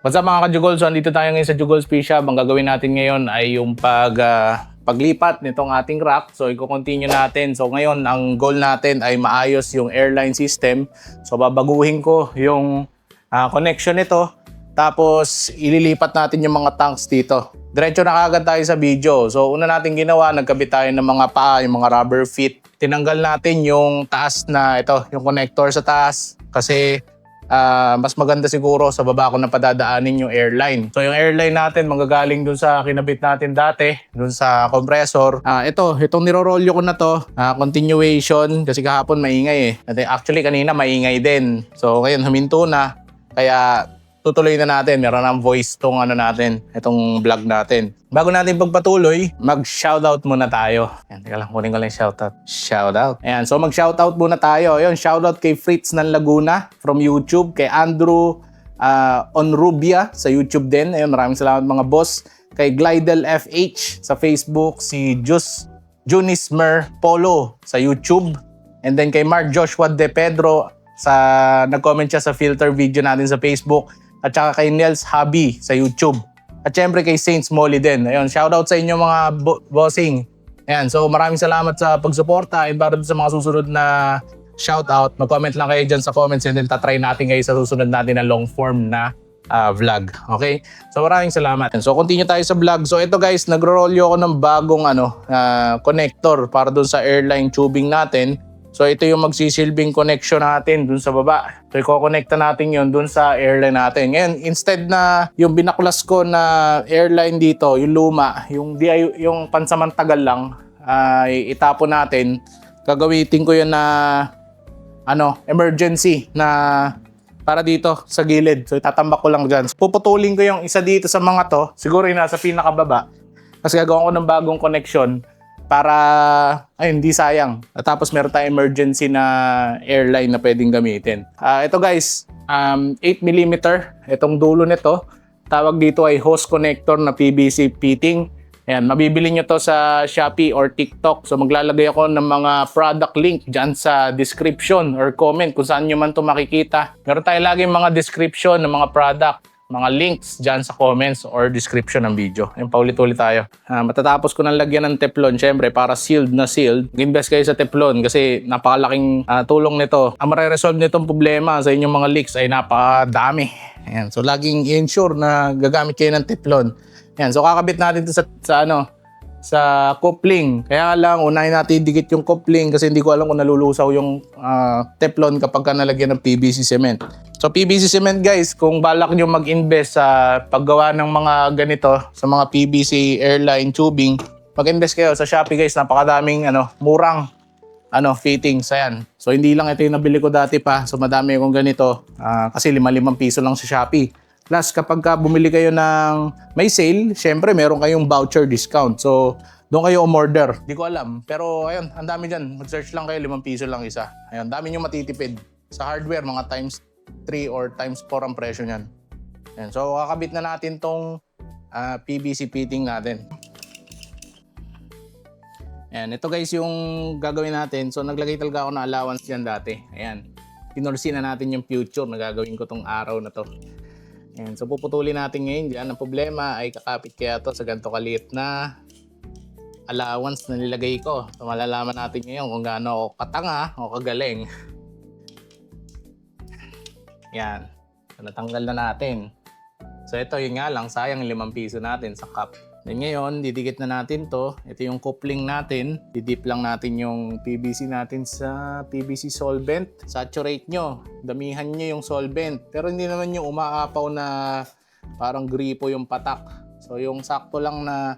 What's up mga ka-Jugol? So andito tayo ngayon sa Jugol Space Shop. Ang gagawin natin ngayon ay yung pag, ah, paglipat nitong ating rack. So i-continue natin. So ngayon ang goal natin ay maayos yung airline system. So babaguhin ko yung ah, connection nito. Tapos ililipat natin yung mga tanks dito. Diretso na kagad tayo sa video. So una natin ginawa, nagkabit tayo ng mga paa, yung mga rubber feet. Tinanggal natin yung taas na ito, yung connector sa taas. Kasi ah, mas maganda siguro sa baba ko na padadaanin yung airline. So yung airline natin manggagaling dun sa kinabit natin dati, dun sa compressor. Ah, ito, itong nirorolyo ko na to, ah, continuation kasi kahapon maingay eh. At Actually kanina maingay din. So ngayon huminto na. Kaya tutuloy na natin. Meron ng voice tong ano natin, itong vlog natin. Bago natin pagpatuloy, mag-shoutout muna tayo. Ayan, teka lang, kunin ko lang shoutout. Shoutout. Ayan, so mag-shoutout muna tayo. Ayun, shoutout kay Fritz ng Laguna from YouTube, kay Andrew uh, Onrubia sa YouTube din. Ayun, maraming salamat mga boss. Kay Glidel FH sa Facebook, si Jus Junismer Polo sa YouTube. And then kay Mark Joshua De Pedro sa nag-comment siya sa filter video natin sa Facebook at saka kay Nels Habi sa YouTube. At syempre kay Saints Molly din. Ayun, shoutout sa inyo mga bo- bossing. Ayan, so maraming salamat sa pagsuporta and para sa mga susunod na shoutout, mag-comment lang kayo dyan sa comments and then tatry natin kayo sa susunod natin na long form na ah, vlog. Okay? So maraming salamat. So continue tayo sa vlog. So ito guys, nagro-rolyo ako ng bagong ano, ah, connector para dun sa airline tubing natin. So ito yung magsisilbing connection natin dun sa baba. So i-connecta natin yun dun sa airline natin. Ngayon, instead na yung binaklas ko na airline dito, yung luma, yung, yung pansamantagal lang, ay itapon natin, gagamitin ko yun na ano, emergency na para dito sa gilid. So itatambak ko lang dyan. Puputulin ko yung isa dito sa mga to, siguro yung nasa pinakababa. Kasi gagawin ko ng bagong connection para ay hindi sayang. Tapos meron tayong emergency na airline na pwedeng gamitin. Ah, ito guys, um, 8mm itong dulo nito. Tawag dito ay hose connector na PVC fitting. Ayan, mabibili nyo to sa Shopee or TikTok. So maglalagay ako ng mga product link dyan sa description or comment kung saan nyo man to makikita. Meron tayo lagi mga description ng mga product mga links dyan sa comments or description ng video. Yung paulit-ulit tayo. Ah, matatapos ko ng lagyan ng teflon, syempre para sealed na sealed. Invest kayo sa teflon kasi napakalaking ah, tulong nito. Ang mareresolve nitong problema sa inyong mga leaks ay napakadami. Ayan. So laging i-ensure na gagamit kayo ng teflon. Ayan. So kakabit natin to sa, sa ano, sa coupling. Kaya lang, unahin natin dikit yung coupling kasi hindi ko alam kung nalulusaw yung ah, Teflon kapag ka nalagyan ng PVC cement. So PVC cement guys, kung balak nyo mag-invest sa paggawa ng mga ganito, sa mga PVC airline tubing, mag-invest kayo sa Shopee guys, napakadaming ano, murang ano, fittings, ayan. So hindi lang ito yung nabili ko dati pa, so madami akong ganito, ah, kasi lima-limang piso lang sa Shopee. Plus, kapag ka bumili kayo ng may sale, syempre meron kayong voucher discount. So, doon kayo umorder. Di ko alam. Pero ayun, ang dami dyan. Mag-search lang kayo, 5 piso lang isa. Ayun, dami nyo matitipid. Sa hardware, mga times 3 or times 4 ang presyo niyan. Ayun, so, kakabit na natin tong ah, PVC fitting natin. Ayan, ito guys yung gagawin natin. So, naglagay talaga ako ng allowance dyan dati. Ayan, pinorsi na natin yung future na gagawin ko tong araw na to. Ayan, so puputulin natin ngayon dyan. Ang problema ay kakapit kaya to sa ganito kaliit na allowance na nilagay ko. So malalaman natin ngayon kung gaano ako katanga o kagaling. Yan. So natanggal na natin. So ito yun nga lang, sayang 5 piso natin sa cup. Then ngayon, didikit na natin to. Ito yung coupling natin. Didip lang natin yung PVC natin sa PVC solvent. Saturate nyo. Damihan nyo yung solvent. Pero hindi naman yung umaapaw na parang gripo yung patak. So yung sakto lang na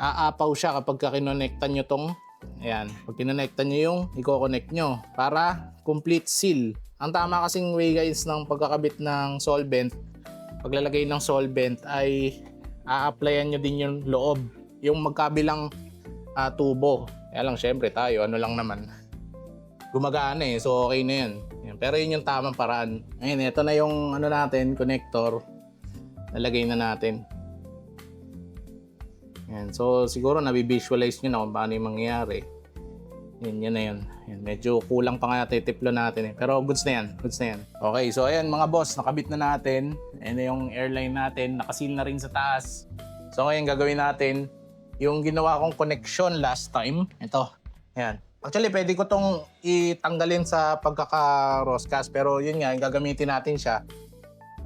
aapaw siya kapag kinonektan nyo tong Ayan, pag kinonektan nyo yung i-connect nyo para complete seal. Ang tama kasing way guys ng pagkakabit ng solvent, paglalagay ng solvent ay a-applyan nyo din yung loob, yung magkabilang ah, tubo. Kaya lang syempre tayo, ano lang naman, gumagana eh, so okay na. Yan. Pero yun yung tamang paraan. Ayun, ito na yung ano natin, connector. Nalagay na natin. Yan. So siguro nabivisualize nyo na kung paano yung mangyayari. Yan, yan na yun. Yan, medyo kulang pa nga titiplo natin eh. Pero goods na yan. Goods na yan. Okay, so ayan mga boss, nakabit na natin. Ayan na yung airline natin. Nakasil na rin sa taas. So ngayon gagawin natin yung ginawa kong connection last time. Ito. Ayan. Actually, pwede ko tong itanggalin sa pagkaka-roscast. Pero yun nga, gagamitin natin siya.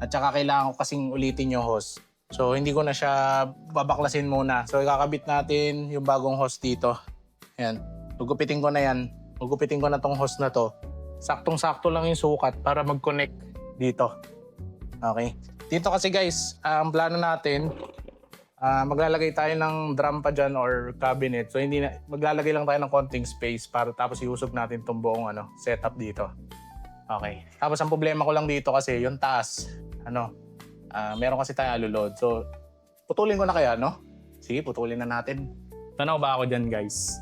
At saka kailangan ko kasing ulitin yung host. So hindi ko na siya babaklasin muna. So ikakabit natin yung bagong host dito. Ayan. Gugupitin ko na yan. Gugupitin ko na tong host na to. Saktong-sakto lang yung sukat para mag-connect dito. Okay. Dito kasi guys, ang plano natin, ah, maglalagay tayo ng drum pa dyan or cabinet. So hindi na, maglalagay lang tayo ng konting space para tapos iusog natin tong buong ano, setup dito. Okay. Tapos ang problema ko lang dito kasi yung taas, ano, ah, meron kasi tayo alulod. So putulin ko na kaya, no? Sige, putulin na natin. Tanaw ba ako dyan, guys?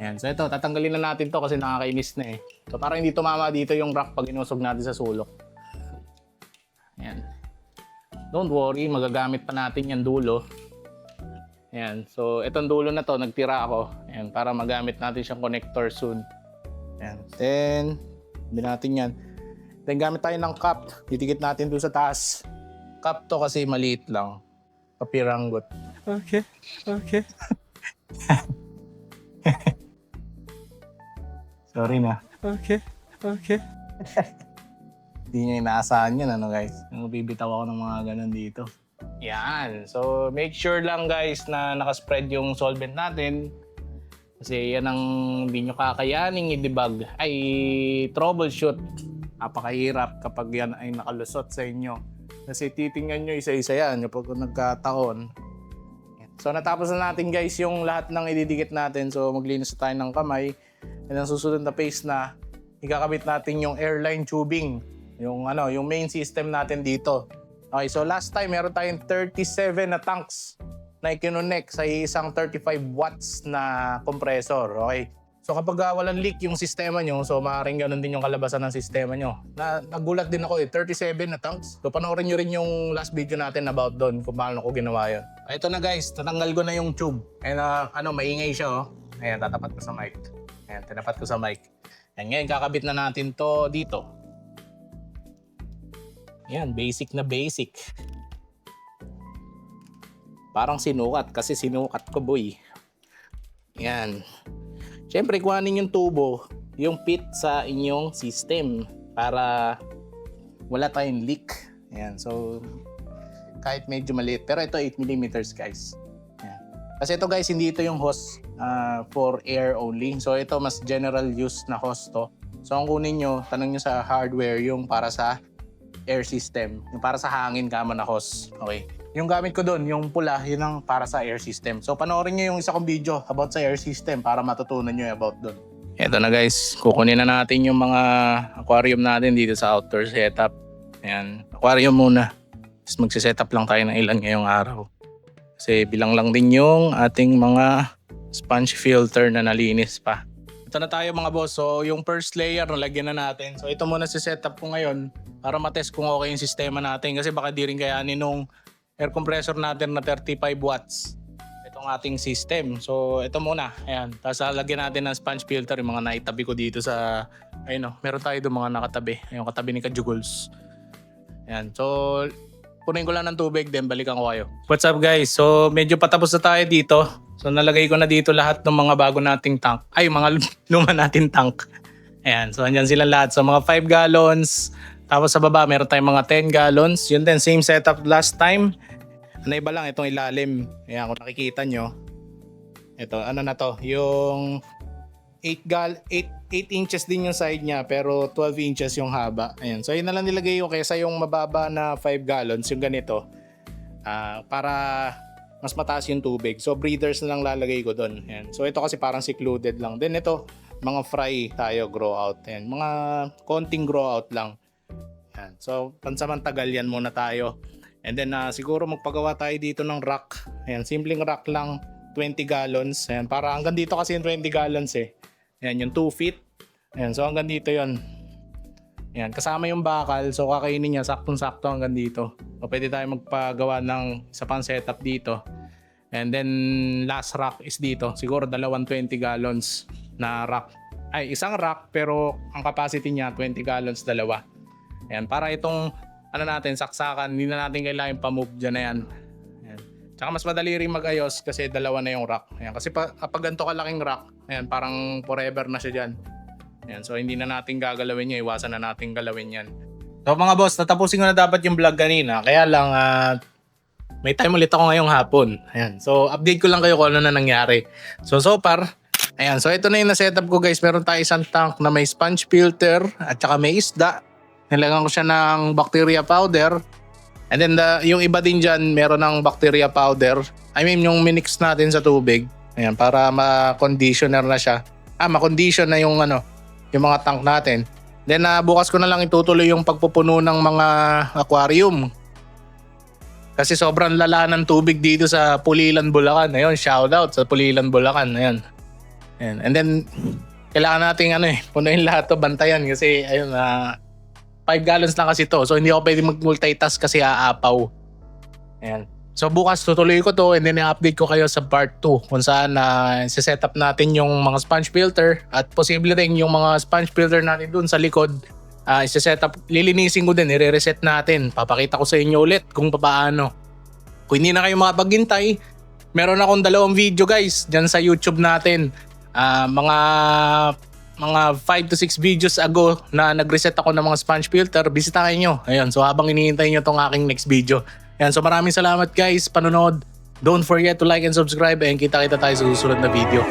Ayan. So ito, tatanggalin na natin to kasi nakakainis na eh. So para hindi tumama dito yung rack pag inusog natin sa sulok. Ayan. Don't worry, magagamit pa natin yung dulo. Ayan. So itong dulo na to, nagtira ako. Ayan, para magamit natin siyang connector soon. Ayan. Then, hindi natin yan. Then gamit tayo ng cup. Titikit natin doon sa taas. Cup to kasi maliit lang. Papiranggot. Okay, okay. Sorry na. Okay, okay. Hindi niya inaasahan yun, ano guys. Bibitaw ako ng mga ganun dito. Yan. So, make sure lang guys na nakaspread yung solvent natin. Kasi yan ang hindi nyo kakayaning i-debug. Ay, troubleshoot. Napakahirap kapag yan ay nakalusot sa inyo. Kasi titingnan nyo isa-isa yan kapag nagkataon. So natapos na natin guys yung lahat ng ididikit natin. So maglinis na tayo ng kamay. And ang susunod na phase na ikakabit natin yung airline tubing. Yung ano, yung main system natin dito. Okay, so last time meron tayong 37 na tanks na ikinonect sa isang 35 watts na compressor. Okay? So kapag ah, walang leak yung sistema nyo, so maaaring ganun din yung kalabasan ng sistema nyo. Na, nagulat din ako eh, 37 na tanks. So panoorin nyo rin yung last video natin about doon kung paano ko ginawa yun. Ito na guys, tatanggal ko na yung tube. And ah, ano, maingay siya oh. Ayan, tatapat ko sa mic. Ayan, tinapat ko sa mic. Ayan, ngayon kakabit na natin to dito. Ayan, basic na basic. Parang sinukat kasi sinukat ko boy. Ayan. Siyempre, kuhanin yung tubo, yung pit sa inyong system para wala tayong leak. Ayan, so kahit medyo maliit. Pero ito 8mm guys. Kasi ito guys, hindi ito yung hose ah, for air only. So ito mas general use na hose to. So ang kunin nyo, tanong nyo sa hardware yung para sa air system. Yung para sa hangin kama na hose. Okay. Yung gamit ko doon, yung pula, yun ang para sa air system. So panoorin nyo yung isa kong video about sa air system para matutunan nyo about doon. Eto na guys, kukunin na natin yung mga aquarium natin dito sa outdoor setup. Ayan, aquarium muna. Tapos magsiset-up lang tayo ng ilan ngayong araw. Kasi bilang lang din yung ating mga sponge filter na nalinis pa. Ito na tayo mga boss. So yung first layer nalagyan na natin. So ito muna si setup ko ngayon para matest kung okay yung sistema natin. Kasi baka di rin kayanin nung air compressor natin na 35 watts. Itong ating system. So ito muna. Ayan. Tapos lalagyan natin ng sponge filter yung mga naitabi ko dito sa ayun oh, meron tayo doon mga nakatabi. Yung katabi ni Kajugols. Ayan. So punin ko lang ng tubig then balikan ko kayo. What's up guys? So medyo patapos na tayo dito. So nalagay ko na dito lahat ng mga bago nating tank. Ay, mga luma nating tank. Ayan, so andyan sila lahat. So mga 5 gallons. Tapos sa baba meron tayong mga 10 gallons. Yun din, same setup last time. Ano iba lang, itong ilalim. Ayan, kung nakikita nyo. Ito, ano na to? Yung 8 gal 8, 8 inches din yung side niya pero 12 inches yung haba. Ayan. So yun na lang nilagay ko kaysa yung mababa na 5 gallons yung ganito. Ah, para mas mataas yung tubig. So breeders na lang lalagay ko doon. Ayan. So ito kasi parang secluded lang. Then ito, mga fry tayo grow out. Ayan. Mga konting grow out lang. Ayan. So pansamantagal yan muna tayo. And then ah, siguro magpagawa tayo dito ng rack. Ayan, simpleng rack lang. 20 gallons. Ayan, para hanggang dito kasi yung 20 gallons eh. Ayan, yung 2 feet. Ayan, so hanggang dito yon. Ayan, kasama yung bakal. So kakainin niya saktong-sakto hanggang dito. O pwede tayo magpagawa ng isa pang setup dito. And then last rack is dito. Siguro dalawang 20 gallons na rack. ay isang rack pero ang capacity niya 20 gallons dalawa. Ayan, para itong ano natin, saksakan, hindi na natin kailangan pa-move dyan na yan. Ayan. Tsaka mas madali rin mag-ayos kasi dalawa na yung rack. Ayan, kasi pa, kapag ganito kalaking rack, ayan, parang forever na siya dyan. Ayan, so hindi na natin gagalawin yan, iwasan na natin galawin yan. So mga boss, natapusin ko na dapat yung vlog kanina. Kaya lang, ah, may time ulit ako ngayong hapon. Ayan, so update ko lang kayo kung ano na nangyari. So so far, ayan, so ito na yung na-setup ko guys. Meron tayo isang tank na may sponge filter at saka may isda. Nilagyan ko siya ng bacteria powder. And then the, yung iba din dyan, meron ng bacteria powder. I mean, yung minix natin sa tubig. Ayan, para ma-conditioner na siya. Ah, ma-condition na yung ano, yung mga tank natin. Then ah, bukas ko na lang itutuloy yung pagpupuno ng mga aquarium. Kasi sobrang lala ng tubig dito sa Pulilan, Bulacan. Ayun, shout out sa Pulilan, Bulacan. Ayun. Ayan. And then, kailangan nating ano eh, punuin lahat to, bantayan. Kasi, ayun, na 5 gallons lang kasi to. So, hindi ako pwede mag-multitask kasi aapaw. Ayan. So, bukas tutuloy ko to and then i-update ko kayo sa part 2 kung saan na set up natin yung mga sponge filter at posible rin yung mga sponge filter natin dun sa likod uh, set up, lilinisin ko din, i-reset natin. Papakita ko sa inyo ulit kung paano. Kung hindi na kayo makapaghintay, meron akong dalawang video guys dyan sa YouTube natin. Ah, mga mga 5 to 6 videos ago na nag-reset ako ng mga sponge filter, bisitahin nyo. Ayun, so habang hinihintay nyo tong aking next video. Ayan, so maraming salamat guys, panonood. Don't forget to like and subscribe and kita-kita tayo sa susunod na video.